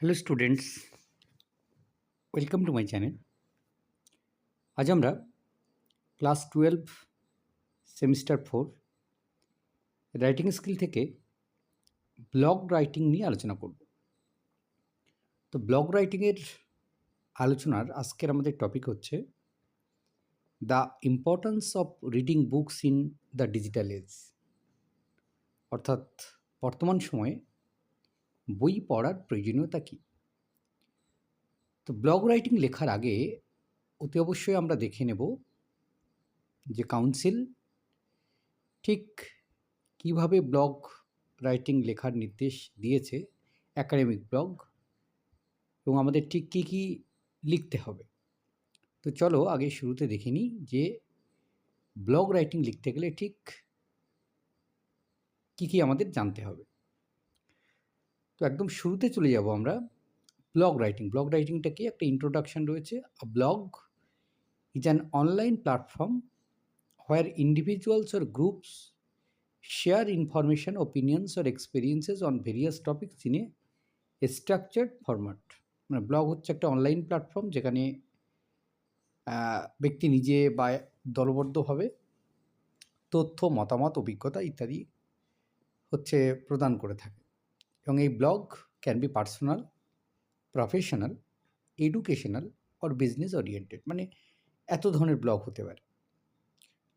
Hello students welcome to my channel আজ আমরা class twelve semester four writing skill থেকে blog writing নিয়ে আলোচনা করব। তো ব্লগ রাইটিংয়ের আলোচনার আজকের আমাদের টপিক হচ্ছে the importance of reading books in the digital age অর্থাৎ বর্তমান সময়ে বই পড়ার প্রয়োজনীয়তা কী? তো ব্লগ রাইটিং লেখার আগে অতি অবশ্যই আমরা দেখে নেব যে কাউন্সিল ঠিক কীভাবে ব্লগ রাইটিং লেখার নির্দেশ দিয়েছে একাডেমিক ব্লগ এবং আমাদের ঠিক কী কী লিখতে হবে। তো চলো আগে শুরুতে দেখে নিই যে ব্লগ রাইটিং লিখতে গেলে ঠিক কী কী আমাদের জানতে হবে। তো একদম শুরুতে চলে যাব আমরা ব্লগ রাইটিং ব্লগ রাইটিংটা কি? একটা ইন্ট্রোডাকশন রয়েছে। Blog is an online platform where individuals or groups share information opinions or experiences on various topics in a structured format মানে ব্লগ হচ্ছে একটা অনলাইন প্ল্যাটফর্ম যেখানে ব্যক্তি নিজে বা দলবদ্ধভাবে তথ্য, মতামত, অভিজ্ঞতা ইত্যাদি হচ্ছে প্রদান করে থাকে। এবং এই blog can be personal professional educational or business oriented মানে এত ধরনের ব্লগ হতে পারে।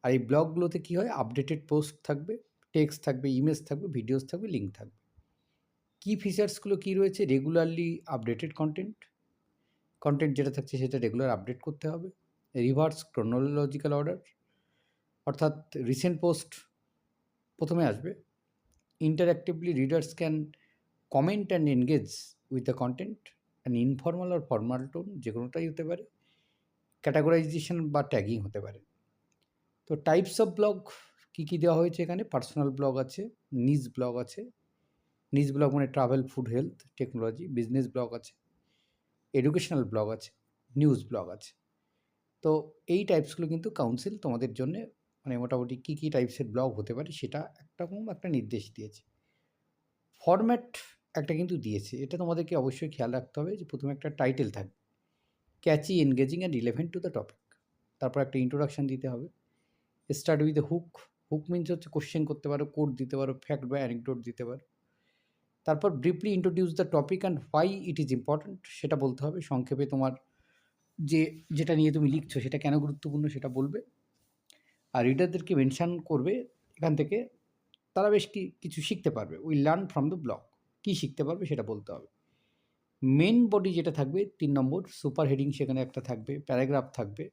আর এই ব্লগগুলোতে কী হয়? আপডেটেড পোস্ট থাকবে টেক্সট থাকবে ইমেজ থাকবে ভিডিওস থাকবে লিঙ্ক থাকবে। কী ফিচার্সগুলো কী রয়েছে? রেগুলারলি আপডেটেড কন্টেন্ট কন্টেন্ট যেটা থাকছে সেটা রেগুলার আপডেট করতে হবে রিভার্স ক্রোনোলজিক্যাল অর্ডার অর্থাৎ রিসেন্ট পোস্ট প্রথমে আসবে interactively readers can comment and engage with the content and informal R formal tone যে কোনোটাই হতে পারে। ক্যাটাগরাইজেশন বা ট্যাগিং হতে পারে। তো টাইপস অফ ব্লগ কী কী দেওয়া হয়েছে এখানে? পার্সোনাল ব্লগ আছে নিজ ব্লগ আছে। নিজ ব্লগ মানে travel food health technology business blog আছে। এডুকেশনাল ব্লগ আছে নিউজ ব্লগ আছে। তো এই টাইপসগুলো কিন্তু কাউন্সিল তোমাদের জন্য মানে মোটামুটি কী কী টাইপসের ব্লগ হতে পারে সেটা একটা একটা নির্দেশ দিয়েছে। ফরম্যাট একটা কিন্তু দিয়েছে। এটা তোমাদেরকে অবশ্যই খেয়াল রাখতে হবে যে প্রথমে একটা টাইটেল থাকবে। Catchy engaging and relevant to the topic তারপর একটা ইন্ট্রোডাকশান দিতে হবে। Start with the hook hook means হচ্ছে কোশ্চেন করতে পারো কোড দিতে পারো ফ্যাক্ট বা অ্যানেকডোট দিতে পারো। তারপর briefly introduce the topic and why it is important সেটা বলতে হবে। সংক্ষেপে তোমার যে, যেটা নিয়ে তুমি লিখছো, সেটা কেন গুরুত্বপূর্ণ সেটা বলবে। আর রিডারদেরকে মেনশান করবে এখান থেকে। তারা বেশ কিছু শিখতে পারবে। We learn from the blog কী শিখতে পারবে সেটা বলতে হবে। মেন বডি যেটা থাকবে, তিন নম্বর সুপার হেডিং সেখানে একটা থাকবে প্যারাগ্রাফ থাকবে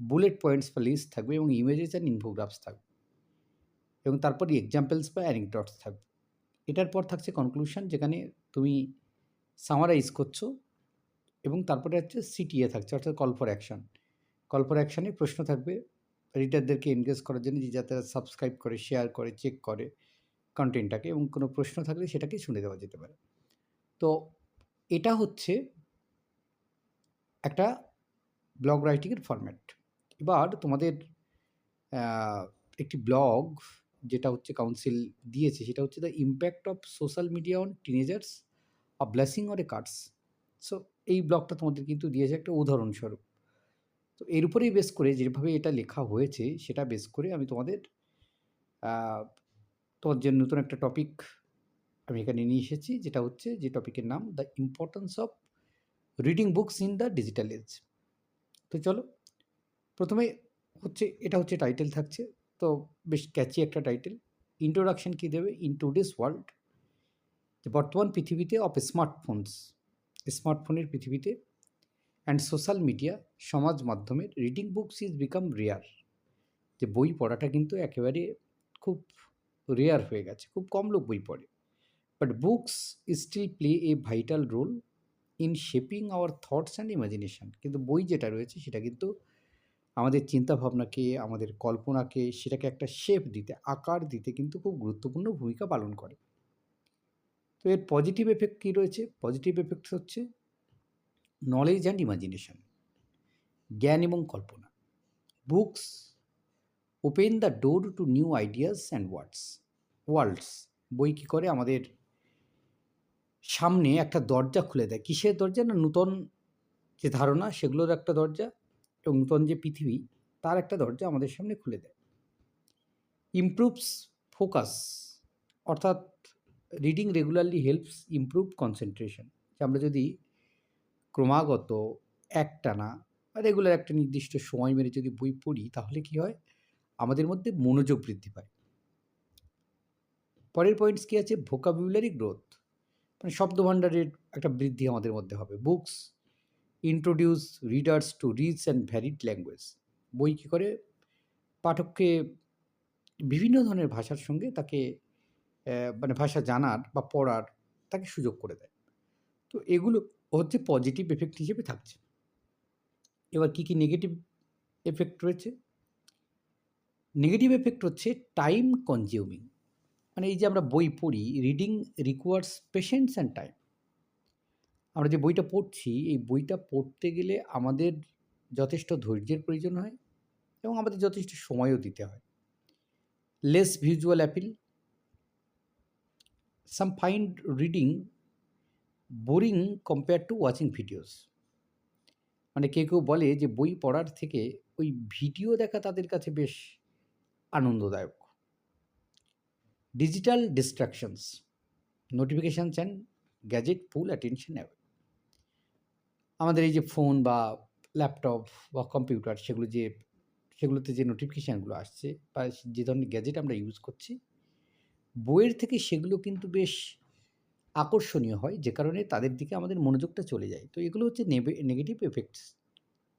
বুলেট পয়েন্টস বা লিস্ট থাকবে এবং ইমেজেস অ্যান্ড ইনফোগ্রাফস থাকবে। এবং তারপর এক্সাম্পলস বা অ্যানিকডটস থাকবে। এটার পর থাকছে কনক্লুশন যেখানে তুমি সামারাইজ করছ এবং তারপরে হচ্ছে সিটিএ থাকছে, অর্থাৎ call for action call for অ্যাকশানে প্রশ্ন থাকবে রিডারদেরকে এনগেজ করার জন্য যে যাতে সাবস্ক্রাইব করে শেয়ার করে চেক করে। কন্টেন্টটাকে এবং কোনো প্রশ্ন থাকলে সেটাকে শুনে দেওয়া যেতে পারে। তো এটা হচ্ছে একটা ব্লগ রাইটিংয়ের ফরম্যাট এবার তোমাদের একটি ব্লগ যেটা হচ্ছে কাউন্সিল দিয়েছে, সেটা হচ্ছে the impact of social media on teenagers a blessing or a curse so এই ব্লগটা তোমাদের কিন্তু দিয়েছে একটা উদাহরণস্বরূপ। তো এর উপরেই বেস করে যেভাবে এটা লেখা হয়েছে, সেটা বেস করে আমি তোমাদের তোমার নতুন একটা টপিক আমি এখানে নিয়ে এসেছি, যেটা হচ্ছে যে টপিকের নাম the importance of reading books in the digital age তো চলো, প্রথমে হচ্ছে, এটা হচ্ছে টাইটেল থাকছে, তো বেশ ক্যাচি একটা টাইটেল ইন্ট্রোডাকশন কী দেবে? ইন টুডেস ওয়ার্ল্ড যে বর্তমান পৃথিবীতে অফ স্মার্টফোনস স্মার্টফোনের পৃথিবীতে অ্যান্ড সোশ্যাল মিডিয়া সমাজ মাধ্যমের reading books is become rare যে বই পড়াটা কিন্তু একেবারে খুব রেয়ার হয়ে গেছে, খুব কম লোক বই পড়ে। But books still play a vital role in shaping our thoughts and imagination কিন্তু বই যেটা রয়েছে, সেটা কিন্তু আমাদের চিন্তাভাবনাকে, আমাদের কল্পনাকে, সেটাকে একটা শেপ দিতে, আকার দিতে কিন্তু খুব গুরুত্বপূর্ণ ভূমিকা পালন করে। তো এর পজিটিভ এফেক্ট কী রয়েছে? পজিটিভ এফেক্ট হচ্ছে নলেজ অ্যান্ড ইমাজিনেশন জ্ঞান এবং কল্পনা। Books open the door to new ideas and words. Worlds, বই কী করে? আমাদের সামনে একটা দরজা খুলে দেয়। কিসের দরজা না নূতন যে ধারণা, সেগুলোর একটা দরজা এবং নূতন যে পৃথিবী, তার একটা দরজা আমাদের সামনে খুলে দেয়। ইমপ্রুভস ফোকাস, অর্থাৎ reading regularly helps improve concentration. যে আমরা যদি ক্রমাগত একটানা রেগুলার একটা নির্দিষ্ট সময় মেরে যদি বই পড়ি, তাহলে কি হয়? আমাদের মধ্যে মনোযোগ বৃদ্ধি পায়। পরের পয়েন্টস কী আছে? ভোকাবুলারি গ্রোথ মানে শব্দভাণ্ডারের একটা বৃদ্ধি আমাদের মধ্যে হবে। Books introduce readers to rich and varied language বই কী করে? পাঠককে বিভিন্ন ধরনের ভাষার সঙ্গে তাকে মানে ভাষা জানার বা পড়ার তাকে সুযোগ করে দেয়। তো এগুলো হচ্ছে পজিটিভ এফেক্ট হিসেবে থাকছে। এবার কী কী নেগেটিভ এফেক্ট রয়েছে? নেগেটিভ এফেক্ট হচ্ছে টাইম কনজিউমিং মানে এই যে আমরা বই পড়ি reading requires patience and time আমরা যে বইটা পড়ছি, এই বইটা পড়তে গেলে আমাদের যথেষ্ট ধৈর্যের প্রয়োজন হয় এবং আমাদের যথেষ্ট সময়ও দিতে হয়। Less visual appeal some find reading boring compare to watching videos মানে কেউ কেউ বলে যে বই পড়ার থেকে ওই ভিডিও দেখা তাদের কাছে বেশ আনন্দদায়ক। Digital distractions notifications and gadget pull attention away আমাদের এই যে ফোন বা ল্যাপটপ বা কম্পিউটার সেগুলো যে, সেগুলোতে যে নোটিফিকেশানগুলো আসছে বা যে ধরনের গ্যাজেট আমরা ইউজ করছি, বইয়ের থেকে সেগুলো কিন্তু বেশ আকর্ষণীয় হয় যে কারণে তাদের দিকে আমাদের মনোযোগটা চলে যায়। তো এগুলো হচ্ছে নেগেটিভ এফেক্টস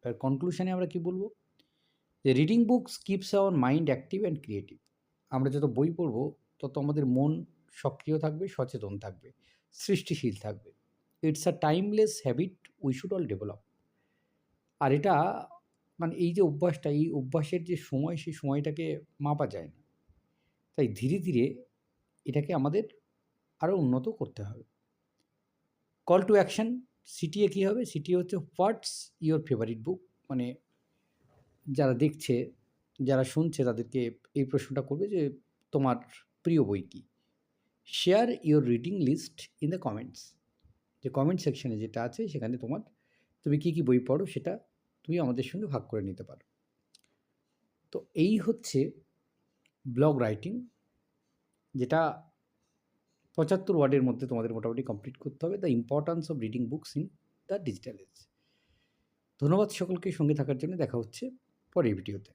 আর কনক্লুশনে আমরা কি বলব? যে reading books keeps our mind active and creative আমরা যত বই পড়ব, তত আমাদের মন সক্রিয় থাকবে, সচেতন থাকবে, সৃষ্টিশীল থাকবে। It's a timeless habit we should all develop আর এটা মানে এই যে অভ্যাসটা, এই অভ্যাসের যে সময়, সেই সময়টাকে মাপা যায় না। তাই ধীরে ধীরে এটাকে আমাদের আরও উন্নত করতে হবে। কল টু অ্যাকশন সিটিএ কী হবে? সিটিএ হচ্ছে হোয়াটস ইওর ফেভারিট বুক মানে যারা দেখছে, যারা শুনছে তাদেরকে এই প্রশ্নটা করবে যে, তোমার প্রিয় বই কী? Share your reading list in the comments যে কমেন্ট সেকশনে যেটা আছে, সেখানে তোমার তুমি কী কী বই পড়ো, সেটা তুমি আমাদের সঙ্গে ভাগ করে নিতে পারো। তো এই হচ্ছে ব্লগ রাইটিং যেটা পঁচাত্তর ওয়ার্ডের মধ্যে তোমাদের মোটামুটি কমপ্লিট করতে হবে the importance of reading books in the digital age ধন্যবাদ সকলকে সঙ্গে থাকার জন্য, দেখা হচ্ছে পরের ভিডিওতে।